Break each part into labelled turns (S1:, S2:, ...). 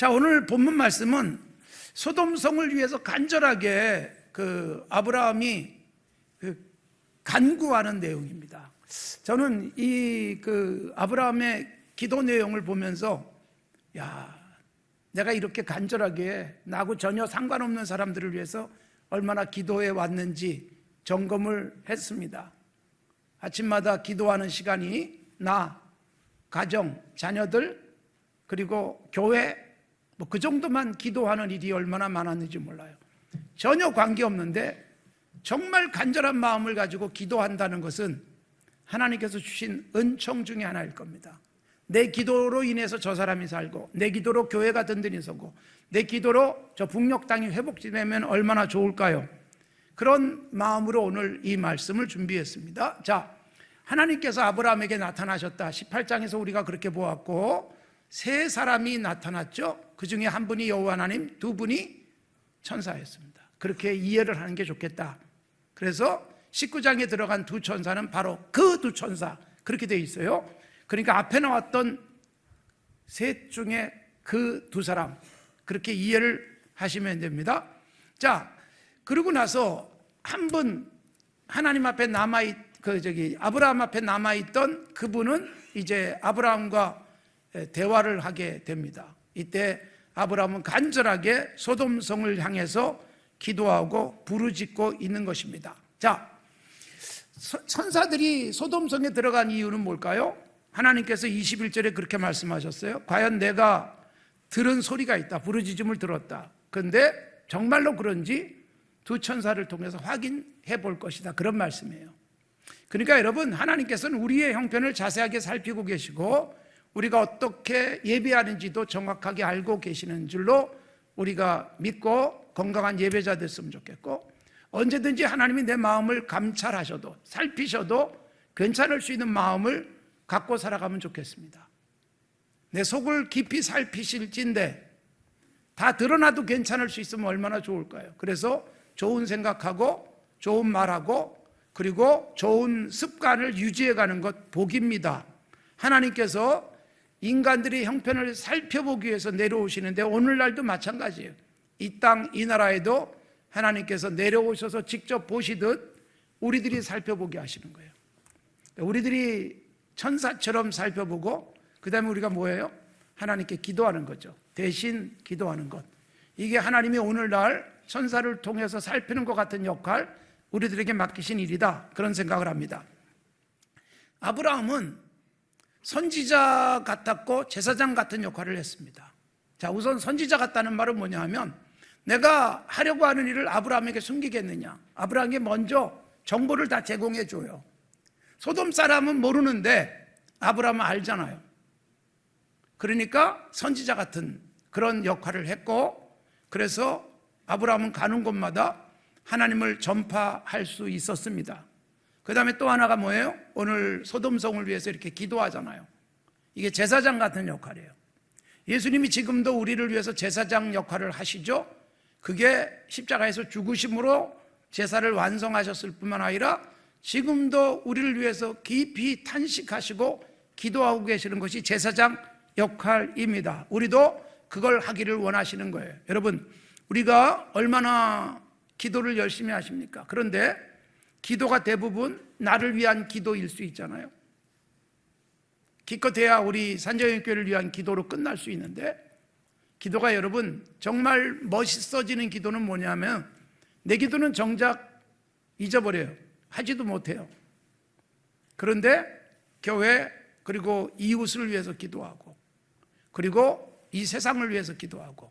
S1: 자, 오늘 본문 말씀은 소돔성을 위해서 간절하게 그 아브라함이 그 간구하는 내용입니다. 저는 이 그 아브라함의 기도 내용을 보면서 야, 내가 이렇게 간절하게 나하고 전혀 상관없는 사람들을 위해서 얼마나 기도해 왔는지 점검을 했습니다. 아침마다 기도하는 시간이 나, 가정, 자녀들, 그리고 교회, 뭐 그 정도만 기도하는 일이 얼마나 많았는지 몰라요. 전혀 관계없는데 정말 간절한 마음을 가지고 기도한다는 것은 하나님께서 주신 은총 중의 하나일 겁니다. 내 기도로 인해서 저 사람이 살고, 내 기도로 교회가 든든히 서고, 내 기도로 저 북녘 땅이 회복되면 얼마나 좋을까요? 그런 마음으로 오늘 이 말씀을 준비했습니다. 자, 하나님께서 아브라함에게 나타나셨다. 18장에서 우리가 그렇게 보았고, 세 사람이 나타났죠. 그 중에 한 분이 여호와 하나님, 두 분이 천사였습니다. 그렇게 이해를 하는 게 좋겠다. 그래서 19장에 들어간 두 천사는 바로 그 두 천사. 그렇게 돼 있어요. 그러니까 앞에 나왔던 셋 중에 그 두 사람. 그렇게 이해를 하시면 됩니다. 자, 그러고 나서 한 분 하나님 앞에 남아 있, 그 저기 아브라함 앞에 남아 있던 그분은 이제 아브라함과 대화를 하게 됩니다. 이때 아브라함은 간절하게 소돔성을 향해서 기도하고 부르짖고 있는 것입니다. 자, 서- 천사들이 소돔성에 들어간 이유는 뭘까요? 하나님께서 21절에 그렇게 말씀하셨어요. 과연 내가 들은 소리가 있다. 부르짖음을 들었다. 그런데 정말로 그런지 두 천사를 통해서 확인해 볼 것이다. 그런 말씀이에요. 그러니까 여러분, 하나님께서는 우리의 형편을 자세하게 살피고 계시고 우리가 어떻게 예배하는지도 정확하게 알고 계시는 줄로 우리가 믿고 건강한 예배자 됐으면 좋겠고 언제든지 하나님이 내 마음을 감찰하셔도 살피셔도 괜찮을 수 있는 마음을 갖고 살아가면 좋겠습니다. 내 속을 깊이 살피실진데 다 드러나도 괜찮을 수 있으면 얼마나 좋을까요? 그래서 좋은 생각하고 좋은 말하고 그리고 좋은 습관을 유지해 가는 것 복입니다. 하나님께서 인간들의 형편을 살펴보기 위해서 내려오시는데 오늘날도 마찬가지예요. 이 땅, 이 나라에도 하나님께서 내려오셔서 직접 보시듯 우리들이 살펴보게 하시는 거예요. 우리들이 천사처럼 살펴보고 그 다음에 우리가 뭐예요? 하나님께 기도하는 거죠. 대신 기도하는 것. 이게 하나님이 오늘날 천사를 통해서 살피는 것 같은 역할, 우리들에게 맡기신 일이다. 그런 생각을 합니다. 아브라함은 선지자 같았고 제사장 같은 역할을 했습니다. 자, 우선 선지자 같다는 말은 뭐냐 하면 내가 하려고 하는 일을 아브라함에게 숨기겠느냐. 아브라함에게 먼저 정보를 다 제공해 줘요. 소돔 사람은 모르는데 아브라함은 알잖아요. 그러니까 선지자 같은 그런 역할을 했고 그래서 아브라함은 가는 곳마다 하나님을 전파할 수 있었습니다. 그 다음에 또 하나가 뭐예요? 오늘 소돔성을 위해서 이렇게 기도하잖아요. 이게 제사장 같은 역할이에요. 예수님이 지금도 우리를 위해서 제사장 역할을 하시죠? 그게 십자가에서 죽으심으로 제사를 완성하셨을 뿐만 아니라 지금도 우리를 위해서 깊이 탄식하시고 기도하고 계시는 것이 제사장 역할입니다. 우리도 그걸 하기를 원하시는 거예요. 여러분, 우리가 얼마나 기도를 열심히 하십니까? 그런데 기도가 대부분 나를 위한 기도일 수 있잖아요. 기껏해야 우리 산정교회를 위한 기도로 끝날 수 있는데 기도가 여러분 정말 멋있어지는 기도는 뭐냐면 내 기도는 정작 잊어버려요. 하지도 못해요. 그런데 교회 그리고 이웃을 위해서 기도하고 그리고 이 세상을 위해서 기도하고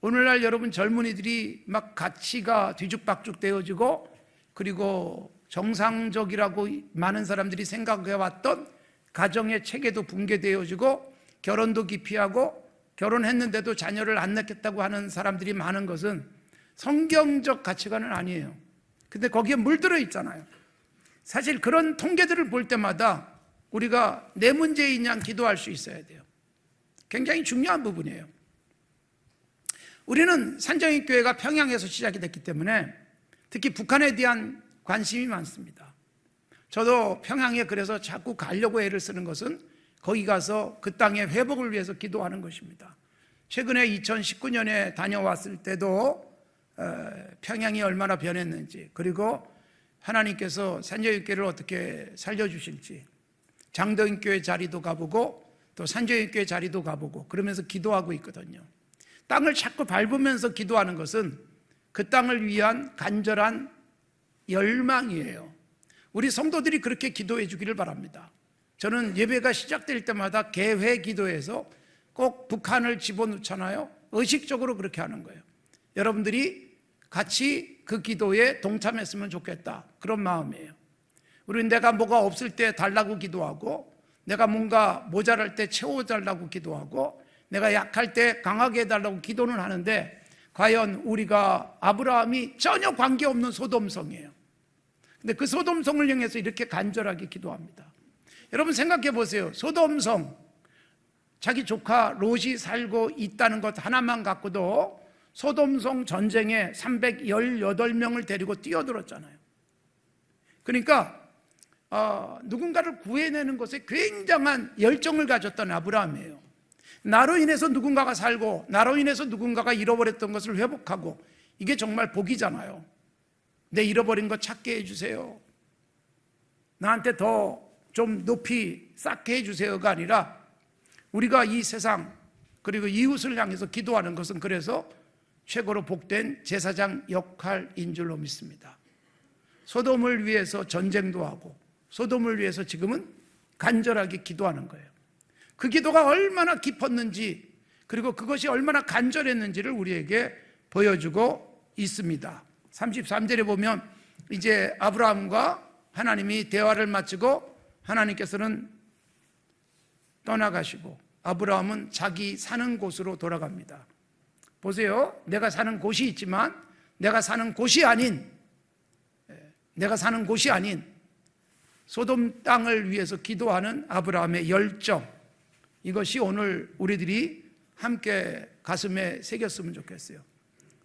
S1: 오늘날 여러분 젊은이들이 막 가치가 뒤죽박죽 되어지고 그리고 정상적이라고 많은 사람들이 생각해 왔던 가정의 체계도 붕괴되어지고 결혼도 기피하고 결혼했는데도 자녀를 안 낳겠다고 하는 사람들이 많은 것은 성경적 가치관은 아니에요. 근데 거기에 물들어 있잖아요. 사실 그런 통계들을 볼 때마다 우리가 내 문제인 양 기도할 수 있어야 돼요. 굉장히 중요한 부분이에요. 우리는 산정익 교회가 평양에서 시작이 됐기 때문에 특히 북한에 대한 관심이 많습니다. 저도 평양에 그래서 자꾸 가려고 애를 쓰는 것은 거기 가서 그 땅의 회복을 위해서 기도하는 것입니다. 최근에 2019년에 다녀왔을 때도 어, 평양이 얼마나 변했는지 그리고 하나님께서 산저육교를 어떻게 살려주실지 장덕인교회 자리도 가보고 또 산저육교회 자리도 가보고 그러면서 기도하고 있거든요. 땅을 자꾸 밟으면서 기도하는 것은 그 땅을 위한 간절한 열망이에요. 우리 성도들이 그렇게 기도해 주기를 바랍니다. 저는 예배가 시작될 때마다 개회 기도에서 꼭 북한을 집어넣잖아요. 의식적으로 그렇게 하는 거예요. 여러분들이 같이 그 기도에 동참했으면 좋겠다. 그런 마음이에요. 우리는 내가 뭐가 없을 때 달라고 기도하고, 내가 뭔가 모자랄 때 채워달라고 기도하고, 내가 약할 때 강하게 해달라고 기도는 하는데, 과연 우리가 아브라함이 전혀 관계없는 소돔성이에요. 근데 그 소돔성을 향해서 이렇게 간절하게 기도합니다. 여러분 생각해 보세요. 소돔성, 자기 조카 롯이 살고 있다는 것 하나만 갖고도 소돔성 전쟁에 318명을 데리고 뛰어들었잖아요. 그러니까 어, 누군가를 구해내는 것에 굉장한 열정을 가졌던 아브라함이에요. 나로 인해서 누군가가 살고 나로 인해서 누군가가 잃어버렸던 것을 회복하고 이게 정말 복이잖아요. 내 잃어버린 거 찾게 해주세요. 나한테 더 좀 높이 쌓게 해주세요가 아니라 우리가 이 세상 그리고 이웃을 향해서 기도하는 것은 그래서 최고로 복된 제사장 역할인 줄로 믿습니다. 소돔을 위해서 전쟁도 하고 소돔을 위해서 지금은 간절하게 기도하는 거예요. 그 기도가 얼마나 깊었는지 그리고 그것이 얼마나 간절했는지를 우리에게 보여주고 있습니다. 33절에 보면 이제 아브라함과 하나님이 대화를 마치고 하나님께서는 떠나가시고 아브라함은 자기 사는 곳으로 돌아갑니다. 보세요. 내가 사는 곳이 있지만 내가 사는 곳이 아닌 예, 내가 사는 곳이 아닌 소돔 땅을 위해서 기도하는 아브라함의 열정 이것이 오늘 우리들이 함께 가슴에 새겼으면 좋겠어요.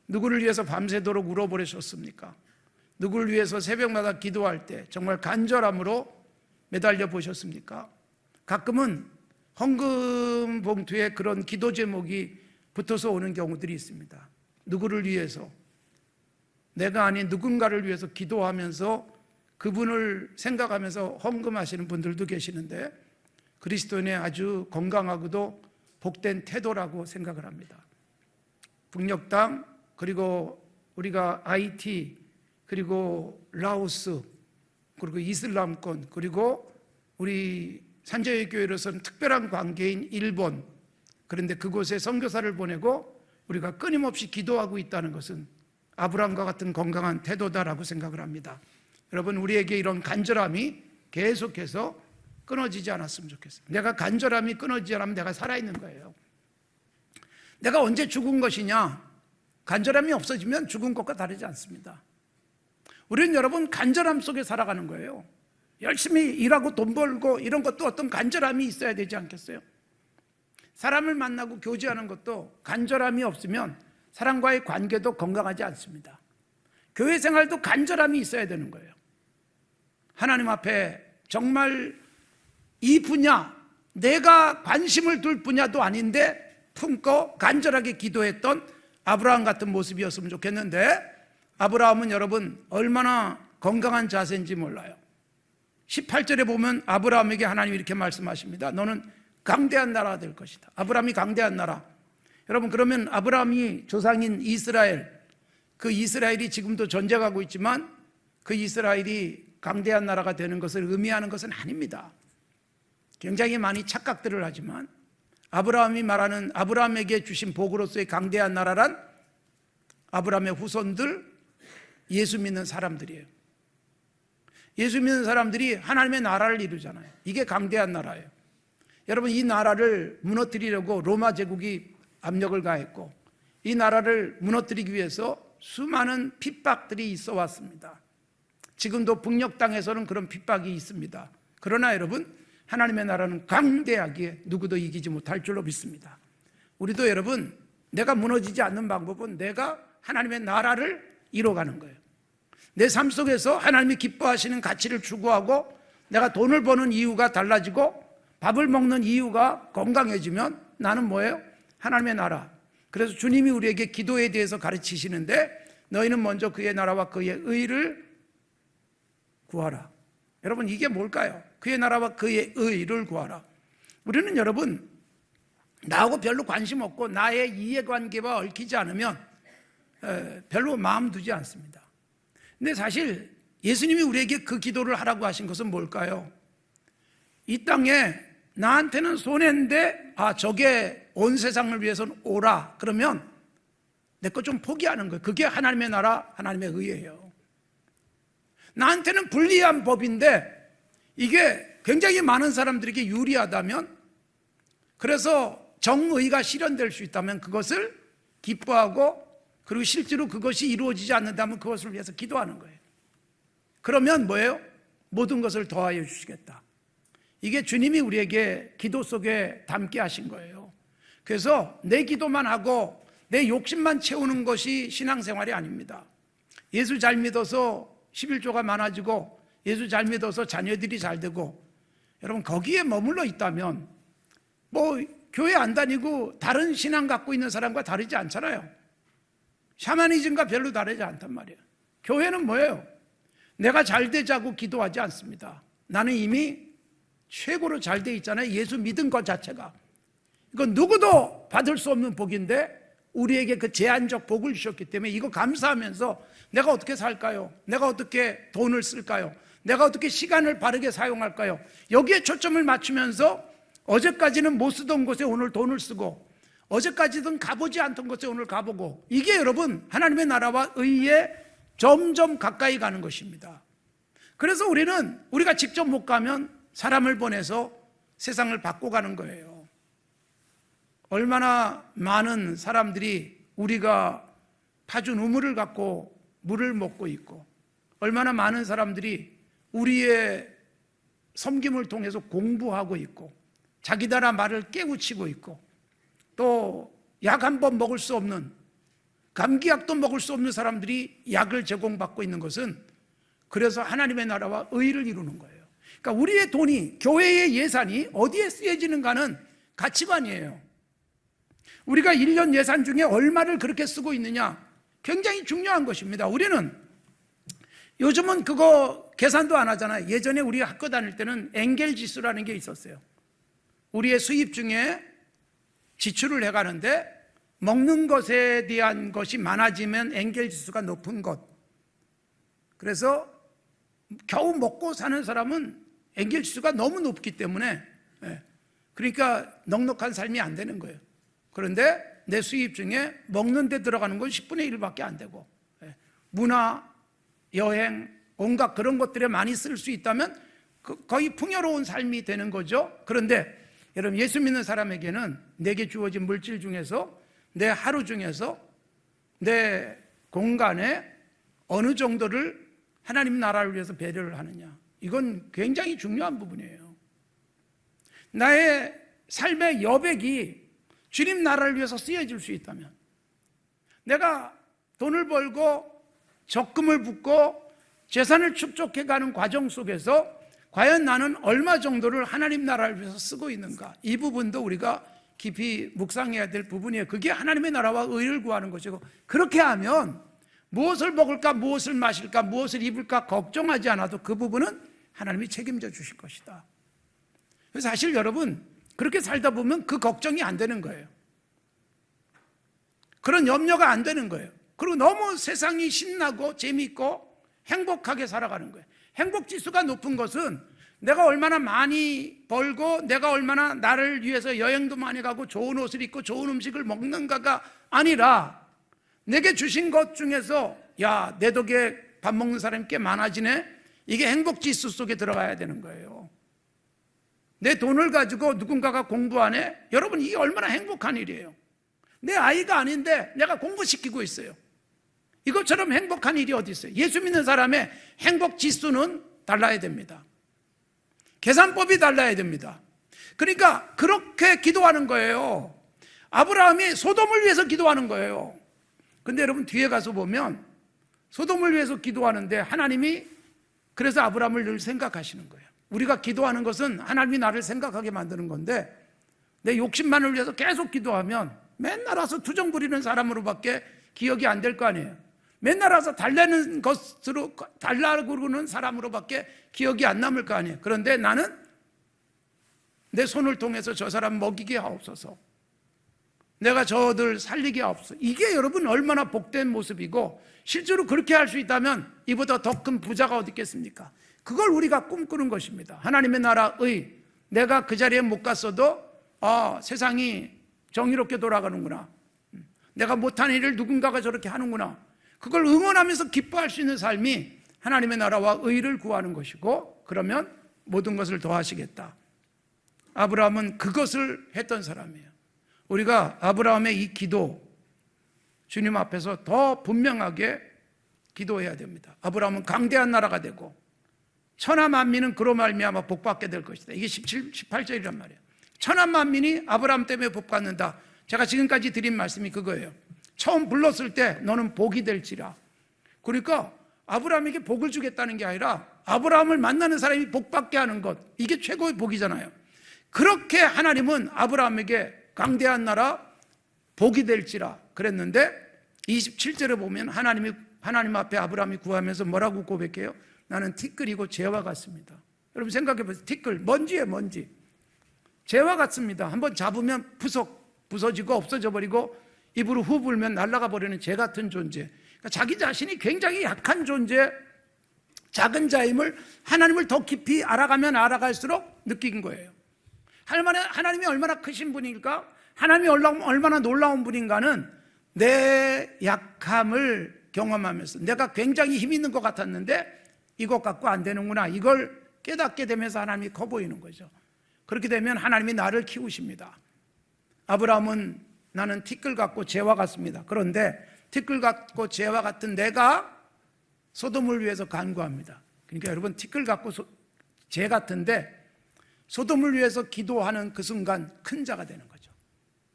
S1: 누구를 위해서 밤새도록 울어버리셨습니까? 누구를 위해서 새벽마다 기도할 때 정말 간절함으로 매달려 보셨습니까? 가끔은 헌금 봉투에 그런 기도 제목이 붙어서 오는 경우들이 있습니다. 누구를 위해서 내가 아닌 누군가를 위해서 기도하면서 그분을 생각하면서 헌금하시는 분들도 계시는데 그리스도인의 아주 건강하고도 복된 태도라고 생각을 합니다. 북녘 땅 그리고 우리가 IT 그리고 라오스 그리고 이슬람권 그리고 우리 산자의 교회로서는 특별한 관계인 일본 그런데 그곳에 선교사를 보내고 우리가 끊임없이 기도하고 있다는 것은 아브라함과 같은 건강한 태도다라고 생각을 합니다. 여러분 우리에게 이런 간절함이 계속해서 끊어지지 않았으면 좋겠어요. 내가 간절함이 끊어지지 않으면 내가 살아있는 거예요. 내가 언제 죽은 것이냐? 간절함이 없어지면 죽은 것과 다르지 않습니다. 우리는 여러분 간절함 속에 살아가는 거예요. 열심히 일하고 돈 벌고 이런 것도 어떤 간절함이 있어야 되지 않겠어요? 사람을 만나고 교제하는 것도 간절함이 없으면 사람과의 관계도 건강하지 않습니다. 교회 생활도 간절함이 있어야 되는 거예요. 하나님 앞에 정말 이 분야, 내가 관심을 둘 분야도 아닌데 품고 간절하게 기도했던 아브라함 같은 모습이었으면 좋겠는데 아브라함은 여러분 얼마나 건강한 자세인지 몰라요. 18절에 보면 아브라함에게 하나님이 이렇게 말씀하십니다. 너는 강대한 나라가 될 것이다. 아브라함이 강대한 나라. 여러분 그러면 아브라함이 조상인 이스라엘 그 이스라엘이 지금도 전쟁하고 있지만 그 이스라엘이 강대한 나라가 되는 것을 의미하는 것은 아닙니다. 굉장히 많이 착각들을 하지만 아브라함이 말하는 아브라함에게 주신 복으로서의 강대한 나라란 아브라함의 후손들 예수 믿는 사람들이에요. 예수 믿는 사람들이 하나님의 나라를 이루잖아요. 이게 강대한 나라예요. 여러분 이 나라를 무너뜨리려고 로마 제국이 압력을 가했고 이 나라를 무너뜨리기 위해서 수많은 핍박들이 있어 왔습니다. 지금도 북녘 땅에서는 그런 핍박이 있습니다. 그러나 여러분 하나님의 나라는 강대하기에 누구도 이기지 못할 줄로 믿습니다. 우리도 여러분 내가 무너지지 않는 방법은 내가 하나님의 나라를 이뤄가는 거예요. 내 삶 속에서 하나님이 기뻐하시는 가치를 추구하고 내가 돈을 버는 이유가 달라지고 밥을 먹는 이유가 건강해지면 나는 뭐예요? 하나님의 나라, 그래서 주님이 우리에게 기도에 대해서 가르치시는데 너희는 먼저 그의 나라와 그의 의를 구하라. 여러분 이게 뭘까요? 그의 나라와 그의 의를 구하라. 우리는 여러분 나하고 별로 관심 없고 나의 이해관계와 얽히지 않으면 에, 별로 마음 두지 않습니다. 근데 사실 예수님이 우리에게 그 기도를 하라고 하신 것은 뭘까요? 이 땅에 나한테는 손해인데 아 저게 온 세상을 위해서는 오라 그러면 내 거 좀 포기하는 거예요. 그게 하나님의 나라, 하나님의 의예요. 나한테는 불리한 법인데 이게 굉장히 많은 사람들에게 유리하다면 그래서 정의가 실현될 수 있다면 그것을 기뻐하고 그리고 실제로 그것이 이루어지지 않는다면 그것을 위해서 기도하는 거예요. 그러면 뭐예요? 모든 것을 더하여 주시겠다. 이게 주님이 우리에게 기도 속에 담게 하신 거예요. 그래서 내 기도만 하고 내 욕심만 채우는 것이 신앙생활이 아닙니다. 예수 잘 믿어서 11조가 많아지고 예수 잘 믿어서 자녀들이 잘 되고 여러분 거기에 머물러 있다면 뭐 교회 안 다니고 다른 신앙 갖고 있는 사람과 다르지 않잖아요. 샤머니즘과 별로 다르지 않단 말이에요. 교회는 뭐예요? 내가 잘 되자고 기도하지 않습니다. 나는 이미 최고로 잘 돼 있잖아요. 예수 믿은 것 자체가. 이건 누구도 받을 수 없는 복인데 우리에게 그 제한적 복을 주셨기 때문에 이거 감사하면서 내가 어떻게 살까요? 내가 어떻게 돈을 쓸까요? 내가 어떻게 시간을 바르게 사용할까요? 여기에 초점을 맞추면서 어제까지는 못 쓰던 곳에 오늘 돈을 쓰고 어제까지는 가보지 않던 곳에 오늘 가보고 이게 여러분 하나님의 나라와 의에 점점 가까이 가는 것입니다. 그래서 우리는 우리가 직접 못 가면 사람을 보내서 세상을 바꿔가는 거예요. 얼마나 많은 사람들이 우리가 파준 우물을 갖고 물을 먹고 있고 얼마나 많은 사람들이 우리의 섬김을 통해서 공부하고 있고 자기 나라 말을 깨우치고 있고 또 약 한 번 먹을 수 없는 감기약도 먹을 수 없는 사람들이 약을 제공받고 있는 것은 그래서 하나님의 나라와 의를 이루는 거예요. 그러니까 우리의 돈이 교회의 예산이 어디에 쓰여지는가는 가치관이에요. 우리가 1년 예산 중에 얼마를 그렇게 쓰고 있느냐 굉장히 중요한 것입니다. 우리는 요즘은 그거 계산도 안 하잖아요. 예전에 우리 학교 다닐 때는 엥겔 지수라는 게 있었어요. 우리의 수입 중에 지출을 해가는데 먹는 것에 대한 것이 많아지면 엥겔 지수가 높은 것. 그래서 겨우 먹고 사는 사람은 엥겔 지수가 너무 높기 때문에 예. 그러니까 넉넉한 삶이 안 되는 거예요. 그런데 내 수입 중에 먹는 데 들어가는 건 10분의 1밖에 안 되고 예. 문화, 여행, 온갖 그런 것들에 많이 쓸 수 있다면 그 거의 풍요로운 삶이 되는 거죠. 그런데 여러분 예수 믿는 사람에게는 내게 주어진 물질 중에서 내 하루 중에서 내 공간에 어느 정도를 하나님 나라를 위해서 배려를 하느냐. 이건 굉장히 중요한 부분이에요. 나의 삶의 여백이 주님 나라를 위해서 쓰여질 수 있다면 내가 돈을 벌고 적금을 붓고 재산을 축적해 가는 과정 속에서 과연 나는 얼마 정도를 하나님 나라를 위해서 쓰고 있는가? 이 부분도 우리가 깊이 묵상해야 될 부분이에요. 그게 하나님의 나라와 의를 구하는 것이고 그렇게 하면 무엇을 먹을까, 무엇을 마실까, 무엇을 입을까 걱정하지 않아도 그 부분은 하나님이 책임져 주실 것이다. 그래서 사실 여러분 그렇게 살다 보면 그 걱정이 안 되는 거예요. 그런 염려가 안 되는 거예요. 그리고 너무 세상이 신나고 재미있고 행복하게 살아가는 거예요. 행복 지수가 높은 것은 내가 얼마나 많이 벌고 내가 얼마나 나를 위해서 여행도 많이 가고 좋은 옷을 입고 좋은 음식을 먹는가가 아니라 내게 주신 것 중에서 야, 내 덕에 밥 먹는 사람이 꽤 많아지네. 이게 행복 지수 속에 들어가야 되는 거예요. 내 돈을 가지고 누군가가 공부하네? 여러분, 이게 얼마나 행복한 일이에요. 내 아이가 아닌데 내가 공부시키고 있어요. 이것처럼 행복한 일이 어디 있어요? 예수 믿는 사람의 행복 지수는 달라야 됩니다. 계산법이 달라야 됩니다. 그러니까 그렇게 기도하는 거예요. 아브라함이 소돔을 위해서 기도하는 거예요. 근데 여러분 뒤에 가서 보면 소돔을 위해서 기도하는데 하나님이 그래서 아브라함을 늘 생각하시는 거예요. 우리가 기도하는 것은 하나님이 나를 생각하게 만드는 건데 내 욕심만을 위해서 계속 기도하면 맨날 와서 투정 부리는 사람으로밖에 기억이 안 될 거 아니에요. 맨날 와서 달래는 것으로 달라고 그러는 사람으로밖에 기억이 안 남을 거 아니에요. 그런데 나는 내 손을 통해서 저 사람 먹이게 하옵소서. 내가 저들 살리게 하옵소서. 이게 여러분 얼마나 복된 모습이고 실제로 그렇게 할 수 있다면 이보다 더 큰 부자가 어디 있겠습니까? 그걸 우리가 꿈꾸는 것입니다. 하나님의 나라의 내가 그 자리에 못 갔어도 아, 세상이 정의롭게 돌아가는구나. 내가 못한 일을 누군가가 저렇게 하는구나. 그걸 응원하면서 기뻐할 수 있는 삶이 하나님의 나라와 의를 구하는 것이고 그러면 모든 것을 더하시겠다. 아브라함은 그것을 했던 사람이에요. 우리가 아브라함의 이 기도 주님 앞에서 더 분명하게 기도해야 됩니다. 아브라함은 강대한 나라가 되고 천하 만민은 그로 말미암아 복받게 될 것이다. 이게 17, 18절이란 말이에요. 천하 만민이 아브라함 때문에 복받는다. 제가 지금까지 드린 말씀이 그거예요. 처음 불렀을 때 너는 복이 될지라. 그러니까 아브라함에게 복을 주겠다는 게 아니라 아브라함을 만나는 사람이 복받게 하는 것. 이게 최고의 복이잖아요. 그렇게 하나님은 아브라함에게 강대한 나라 복이 될지라 그랬는데 27절에 보면 하나님이 하나님 앞에 아브라함이 구하면서 뭐라고 고백해요? 나는 티끌이고 재와 같습니다. 여러분 생각해 보세요. 티끌 먼지에 먼지. 재와 같습니다. 한번 잡으면 부서 부서지고 없어져 버리고 입으로 후 불면 날아가 버리는 재 같은 존재. 그러니까 자기 자신이 굉장히 약한 존재, 작은 자임을 하나님을 더 깊이 알아가면 알아갈수록 느낀 거예요. 하나님이 얼마나 크신 분일까? 하나님이 얼마나 놀라운 분인가는 내 약함을 경험하면서 내가 굉장히 힘 있는 것 같았는데 이것 갖고 안 되는구나. 이걸 깨닫게 되면서 하나님이 커 보이는 거죠. 그렇게 되면 하나님이 나를 키우십니다. 아브라함은 나는 티끌 같고 재와 같습니다. 그런데 티끌 같고 재와 같은 내가 소돔을 위해서 간구합니다. 그러니까 여러분 티끌 같고 재 같은데 소돔을 위해서 기도하는 그 순간 큰 자가 되는 거죠.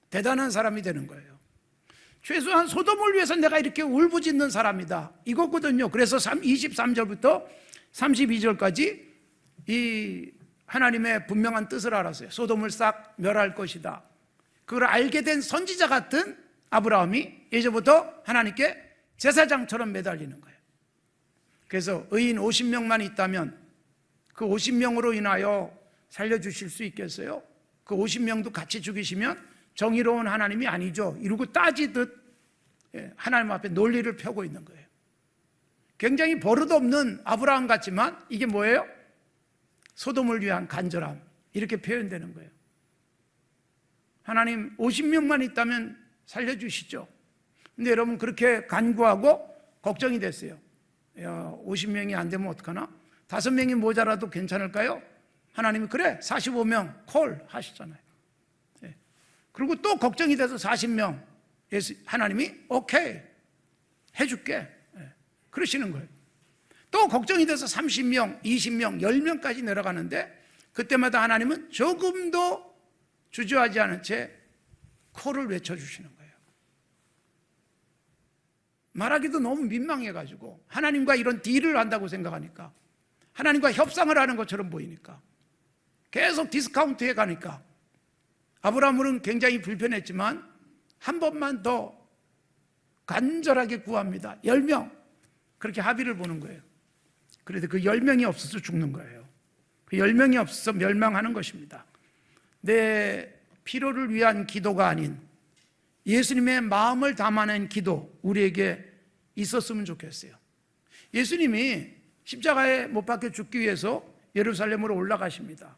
S1: 대단한 사람이 되는 거예요. 최소한 소돔을 위해서 내가 이렇게 울부짖는 사람이다. 이거거든요. 그래서 23절부터 32절까지 이 하나님의 분명한 뜻을 알았어요. 소돔을 싹 멸할 것이다. 그걸 알게 된 선지자 같은 아브라함이 예전부터 하나님께 제사장처럼 매달리는 거예요. 그래서 의인 50명만 있다면 그 50명으로 인하여 살려주실 수 있겠어요? 그 50명도 같이 죽이시면 정의로운 하나님이 아니죠. 이러고 따지듯 예, 하나님 앞에 논리를 펴고 있는 거예요. 굉장히 버릇없는 아브라함 같지만 이게 뭐예요? 소돔을 위한 간절함. 이렇게 표현되는 거예요. 하나님 50명만 있다면 살려주시죠. 근데 여러분 그렇게 간구하고 걱정이 됐어요. 야, 50명이 안 되면 어떡하나? 다섯 명이 모자라도 괜찮을까요? 하나님이 그래 45명 콜 하시잖아요. 네. 그리고 또 걱정이 돼서 40명 예수, 하나님이 오케이 해줄게 네. 그러시는 거예요. 또 걱정이 돼서 30명, 20명, 10명까지 내려가는데 그때마다 하나님은 조금도 주저하지 않은 채 콜을 외쳐주시는 거예요. 말하기도 너무 민망해가지고 하나님과 이런 딜을 한다고 생각하니까 하나님과 협상을 하는 것처럼 보이니까 계속 디스카운트 해 가니까 아브라함은 굉장히 불편했지만 한 번만 더 간절하게 구합니다. 10명. 그렇게 합의를 보는 거예요. 그래도 그 10명이 없어서 죽는 거예요. 그 10명이 없어서 멸망하는 것입니다. 내 필요를 위한 기도가 아닌 예수님의 마음을 담아낸 기도 우리에게 있었으면 좋겠어요. 예수님이 십자가에 못 박혀 죽기 위해서 예루살렘으로 올라가십니다.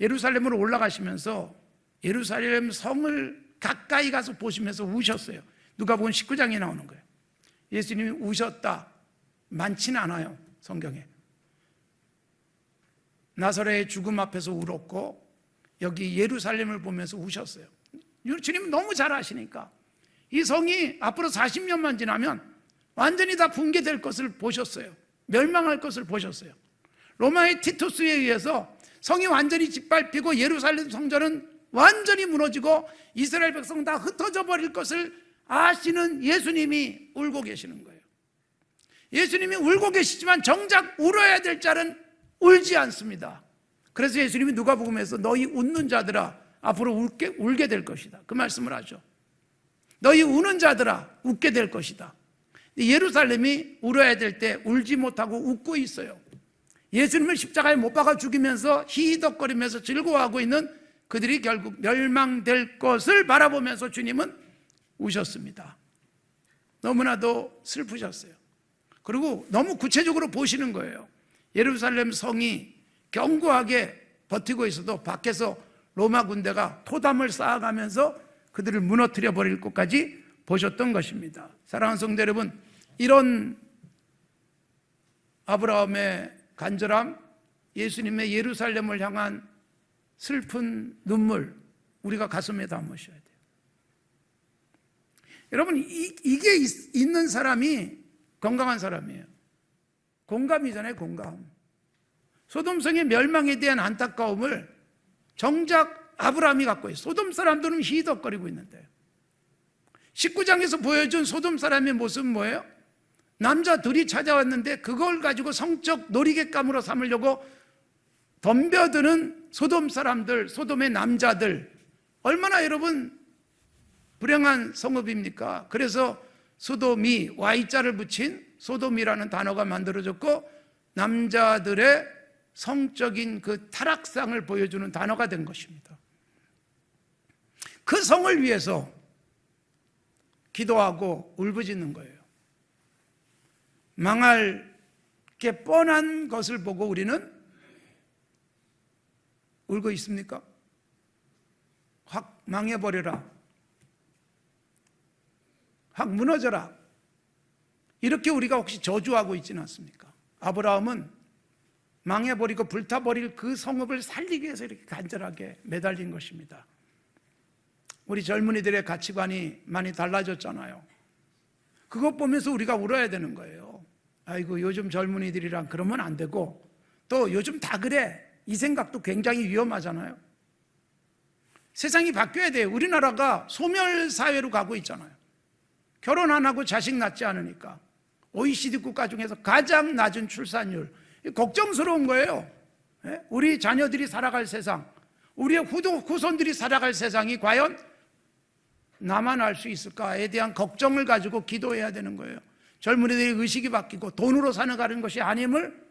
S1: 예루살렘으로 올라가시면서 예루살렘 성을 가까이 가서 보시면서 우셨어요. 누가 보면 19장에 나오는 거예요. 예수님이 우셨다. 많지는 않아요. 성경에. 나사렛의 죽음 앞에서 울었고 여기 예루살렘을 보면서 우셨어요. 주님 너무 잘 아시니까 이 성이 앞으로 40년만 지나면 완전히 다 붕괴될 것을 보셨어요. 멸망할 것을 보셨어요. 로마의 티투스에 의해서 성이 완전히 짓밟히고 예루살렘 성전은 완전히 무너지고 이스라엘 백성 다 흩어져 버릴 것을 아시는 예수님이 울고 계시는 거예요. 예수님이 울고 계시지만 정작 울어야 될 자는 울지 않습니다. 그래서 예수님이 누가복음에서 너희 웃는 자들아 앞으로 울게, 울게 될 것이다. 그 말씀을 하죠. 너희 우는 자들아 웃게 될 것이다. 예루살렘이 울어야 될 때 울지 못하고 웃고 있어요. 예수님을 십자가에 못 박아 죽이면서 희덕거리면서 즐거워하고 있는 그들이 결국 멸망될 것을 바라보면서 주님은 우셨습니다. 너무나도 슬프셨어요. 그리고 너무 구체적으로 보시는 거예요. 예루살렘 성이 견고하게 버티고 있어도 밖에서 로마 군대가 토담을 쌓아가면서 그들을 무너뜨려 버릴 것까지 보셨던 것입니다. 사랑하는 성도 여러분, 이런 아브라함의 간절함, 예수님의 예루살렘을 향한 슬픈 눈물, 우리가 가슴에 담으셔야 돼요. 여러분, 이, 있, 있는 사람이 건강한 사람이에요. 공감이잖아요, 공감. 소돔성의 멸망에 대한 안타까움을 정작 아브라함이 갖고 있어요. 소돔 사람들은 희덕거리고 있는데. 19장에서 보여준 소돔 사람의 모습은 뭐예요? 남자 둘이 찾아왔는데 그걸 가지고 성적 놀이객감으로 삼으려고 덤벼드는 소돔 사람들, 소돔의 남자들 얼마나 여러분 불행한 성읍입니까? 그래서 소돔이 Y자를 붙인 소돔이라는 단어가 만들어졌고 남자들의 성적인 그 타락상을 보여주는 단어가 된 것입니다. 그 성을 위해서 기도하고 울부짖는 거예요. 망할 게 뻔한 것을 보고 우리는 울고 있습니까? 확 망해버려라. 확 무너져라. 이렇게 우리가 혹시 저주하고 있지는 않습니까? 아브라함은 망해버리고 불타버릴 그 성읍을 살리기 위해서 이렇게 간절하게 매달린 것입니다. 우리 젊은이들의 가치관이 많이 달라졌잖아요. 그것 보면서 우리가 울어야 되는 거예요. 아이고, 요즘 젊은이들이랑 그러면 안 되고, 또 요즘 다 그래. 이 생각도 굉장히 위험하잖아요. 세상이 바뀌어야 돼요. 우리나라가 소멸사회로 가고 있잖아요. 결혼 안 하고 자식 낳지 않으니까. OECD 국가 중에서 가장 낮은 출산율. 걱정스러운 거예요. 예? 우리 자녀들이 살아갈 세상, 우리의 후손들이 살아갈 세상이 과연 나만 알 수 있을까에 대한 걱정을 가지고 기도해야 되는 거예요. 젊은이들의 의식이 바뀌고 돈으로 사는 가는 것이 아님을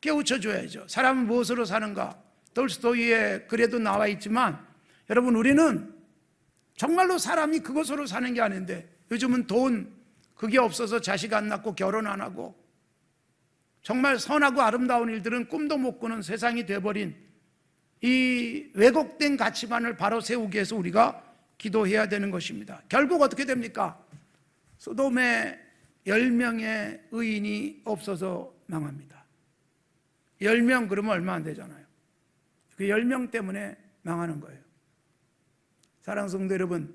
S1: 깨우쳐 줘야죠. 사람은 무엇으로 사는가? 돌스토이의 글에도 나와 있지만 여러분 우리는 정말로 사람이 그것으로 사는 게 아닌데 요즘은 돈 그게 없어서 자식 안 낳고 결혼 안 하고 정말 선하고 아름다운 일들은 꿈도 못 꾸는 세상이 돼버린 이 왜곡된 가치관을 바로 세우기 위해서 우리가 기도해야 되는 것입니다. 결국 어떻게 됩니까? 소돔에 10명의 의인이 없어서 망합니다. 10명 그러면 얼마 안 되잖아요. 그 10명 때문에 망하는 거예요. 사랑 성도 여러분,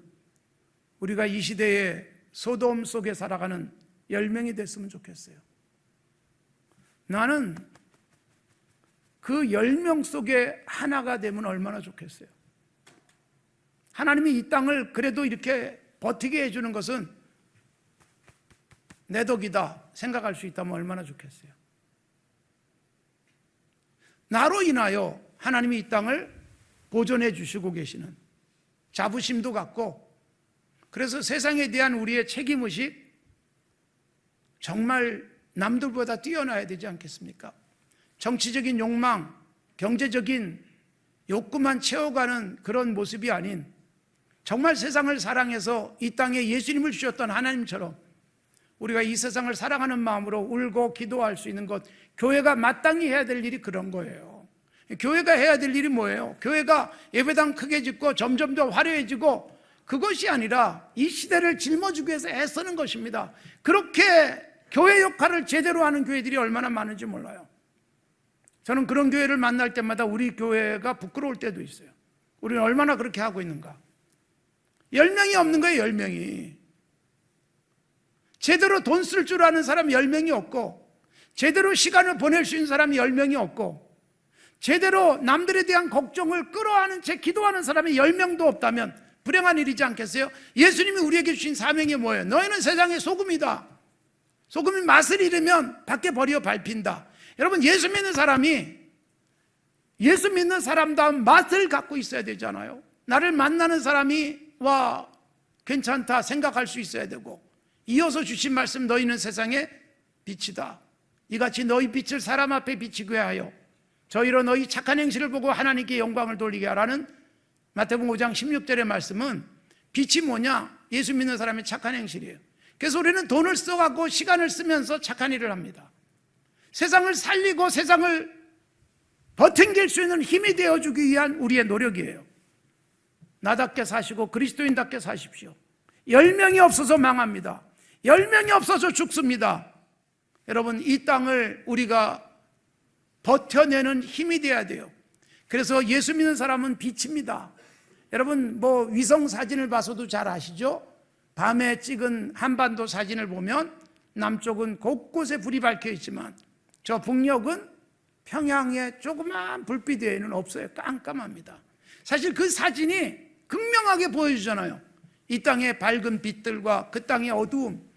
S1: 우리가 이 시대에 소돔 속에 살아가는 10명이 됐으면 좋겠어요. 나는 그 10명 속에 하나가 되면 얼마나 좋겠어요. 하나님이 이 땅을 그래도 이렇게 버티게 해주는 것은 내 덕이다 생각할 수 있다면 얼마나 좋겠어요. 나로 인하여 하나님이 이 땅을 보존해 주시고 계시는 자부심도 갖고 그래서 세상에 대한 우리의 책임의식 정말 남들보다 뛰어나야 되지 않겠습니까? 정치적인 욕망, 경제적인 욕구만 채워가는 그런 모습이 아닌 정말 세상을 사랑해서 이 땅에 예수님을 주셨던 하나님처럼 우리가 이 세상을 사랑하는 마음으로 울고 기도할 수 있는 것, 교회가 마땅히 해야 될 일이 그런 거예요. 교회가 해야 될 일이 뭐예요? 교회가 예배당 크게 짓고 점점 더 화려해지고 그것이 아니라 이 시대를 짊어지기 위해서 애쓰는 것입니다. 그렇게 교회 역할을 제대로 하는 교회들이 얼마나 많은지 몰라요. 저는 그런 교회를 만날 때마다 우리 교회가 부끄러울 때도 있어요. 우리는 얼마나 그렇게 하고 있는가. 10명이 없는 거예요, 10명이. 제대로 돈 쓸 줄 아는 사람 10명이 없고, 제대로 시간을 보낼 수 있는 사람이 10명이 없고, 제대로 남들에 대한 걱정을 끌어안은 채 기도하는 사람이 10명도 없다면 불행한 일이지 않겠어요? 예수님이 우리에게 주신 사명이 뭐예요? 너희는 세상의 소금이다. 소금이 맛을 잃으면 밖에 버려 밟힌다. 여러분, 예수 믿는 사람이 예수 믿는 사람다운 맛을 갖고 있어야 되잖아요. 나를 만나는 사람이 와 괜찮다 생각할 수 있어야 되고 이어서 주신 말씀 너희는 세상의 빛이다. 이같이 너희 빛을 사람 앞에 비치게 하여 저희로 너희 착한 행실을 보고 하나님께 영광을 돌리게 하라는 마태복음 5장 16절의 말씀은 빛이 뭐냐? 예수 믿는 사람의 착한 행실이에요. 그래서 우리는 돈을 써갖고 시간을 쓰면서 착한 일을 합니다. 세상을 살리고 세상을 버팅길 수 있는 힘이 되어주기 위한 우리의 노력이에요. 나답게 사시고 그리스도인답게 사십시오. 열 명이 없어서 망합니다. 열 명이 없어서 죽습니다. 여러분, 이 땅을 우리가 버텨내는 힘이 돼야 돼요. 그래서 예수 믿는 사람은 빛입니다. 여러분, 뭐 위성 사진을 봐서도 잘 아시죠? 밤에 찍은 한반도 사진을 보면 남쪽은 곳곳에 불이 밝혀 있지만 저 북녘은 평양에 조그만 불빛 외에는 없어요. 깜깜합니다. 사실 그 사진이 극명하게 보여주잖아요. 이 땅의 밝은 빛들과 그 땅의 어두움.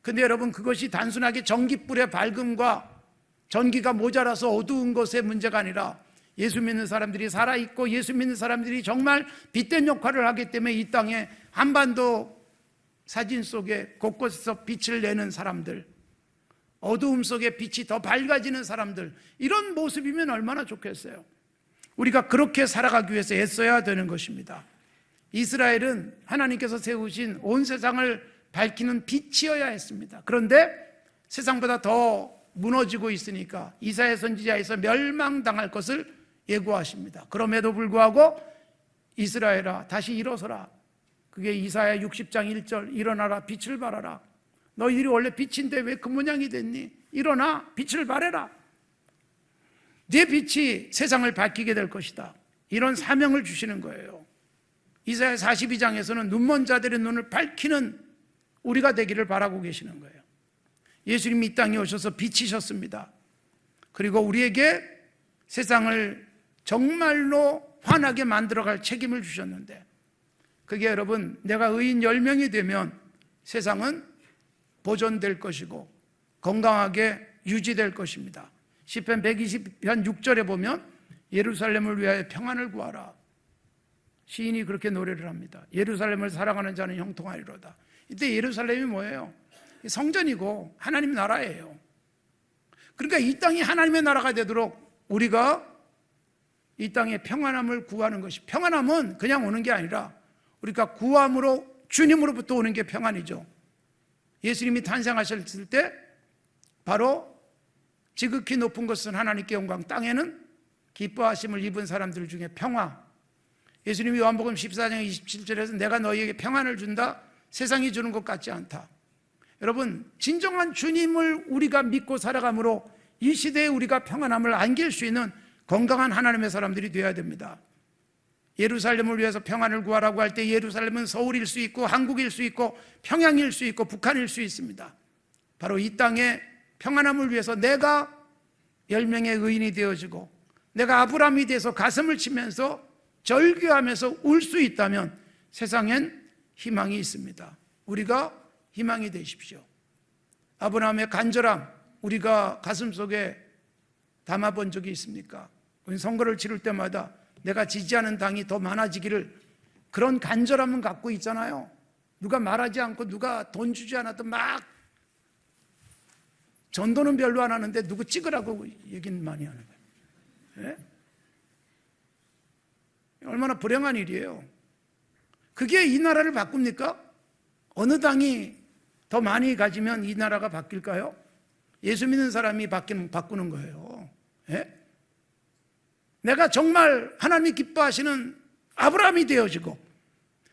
S1: 근데 여러분 그것이 단순하게 전기불의 밝음과 전기가 모자라서 어두운 것의 문제가 아니라 예수 믿는 사람들이 살아있고 예수 믿는 사람들이 정말 빛된 역할을 하기 때문에 이 땅에 한반도 사진 속에 곳곳에서 빛을 내는 사람들, 어두움 속에 빛이 더 밝아지는 사람들, 이런 모습이면 얼마나 좋겠어요. 우리가 그렇게 살아가기 위해서 애써야 되는 것입니다. 이스라엘은 하나님께서 세우신 온 세상을 밝히는 빛이어야 했습니다. 그런데 세상보다 더 무너지고 있으니까 이사야 선지자에서 멸망당할 것을 예고하십니다. 그럼에도 불구하고 이스라엘아 다시 일어서라. 그게 이사야 60장 1절 일어나라 빛을 발하라. 너희들이 원래 빛인데 왜 그 모양이 됐니? 일어나 빛을 발해라. 네 빛이 세상을 밝히게 될 것이다. 이런 사명을 주시는 거예요. 이사야 42장에서는 눈먼 자들의 눈을 밝히는 우리가 되기를 바라고 계시는 거예요. 예수님이 이 땅에 오셔서 빛이셨습니다. 그리고 우리에게 세상을 정말로 환하게 만들어갈 책임을 주셨는데 그게 여러분 내가 의인 10명이 되면 세상은 보존될 것이고 건강하게 유지될 것입니다. 시편 120편 6절에 보면 예루살렘을 위하여 평안을 구하라. 시인이 그렇게 노래를 합니다. 예루살렘을 사랑하는 자는 형통하리로다. 이때 예루살렘이 뭐예요? 성전이고 하나님 나라예요. 그러니까 이 땅이 하나님의 나라가 되도록 우리가 이 땅의 평안함을 구하는 것이 평안함은 그냥 오는 게 아니라 우리가 구함으로 주님으로부터 오는 게 평안이죠. 예수님이 탄생하셨을 때 바로 지극히 높은 것은 하나님께 영광, 땅에는 기뻐하심을 입은 사람들 중에 평화. 예수님이 요한복음 14장 27절에서 내가 너희에게 평안을 준다. 세상이 주는 것 같지 않다. 여러분, 진정한 주님을 우리가 믿고 살아감으로 이 시대에 우리가 평안함을 안길 수 있는 건강한 하나님의 사람들이 되어야 됩니다. 예루살렘을 위해서 평안을 구하라고 할 때 예루살렘은 서울일 수 있고 한국일 수 있고 평양일 수 있고 북한일 수 있습니다. 바로 이 땅에 평안함을 위해서 내가 열 명의 의인이 되어지고 내가 아브라함이 돼서 가슴을 치면서 절규하면서 울 수 있다면 세상엔 희망이 있습니다. 우리가 희망이 되십시오. 아브라함의 간절함 우리가 가슴 속에 담아본 적이 있습니까? 선거를 치를 때마다 내가 지지하는 당이 더 많아지기를 그런 간절함은 갖고 있잖아요. 누가 말하지 않고 누가 돈 주지 않아도 막 전도는 별로 안 하는데 누구 찍으라고 얘기는 많이 하는 거예요. 예? 얼마나 불행한 일이에요. 그게 이 나라를 바꿉니까? 어느 당이 더 많이 가지면 이 나라가 바뀔까요? 예수 믿는 사람이 바뀌는, 바꾸는 거예요. 예? 내가 정말 하나님이 기뻐하시는 아브라함이 되어지고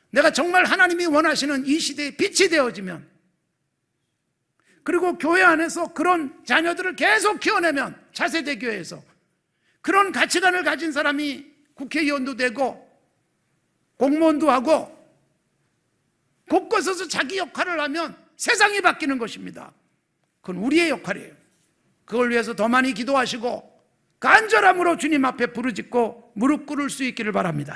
S1: 내가 정말 하나님이 원하시는 이 시대의 빛이 되어지면 그리고 교회 안에서 그런 자녀들을 계속 키워내면 차세대 교회에서 그런 가치관을 가진 사람이 국회의원도 되고 공무원도 하고 곳곳에서 자기 역할을 하면 세상이 바뀌는 것입니다. 그건 우리의 역할이에요. 그걸 위해서 더 많이 기도하시고 간절함으로 주님 앞에 부르짖고 무릎 꿇을 수 있기를 바랍니다.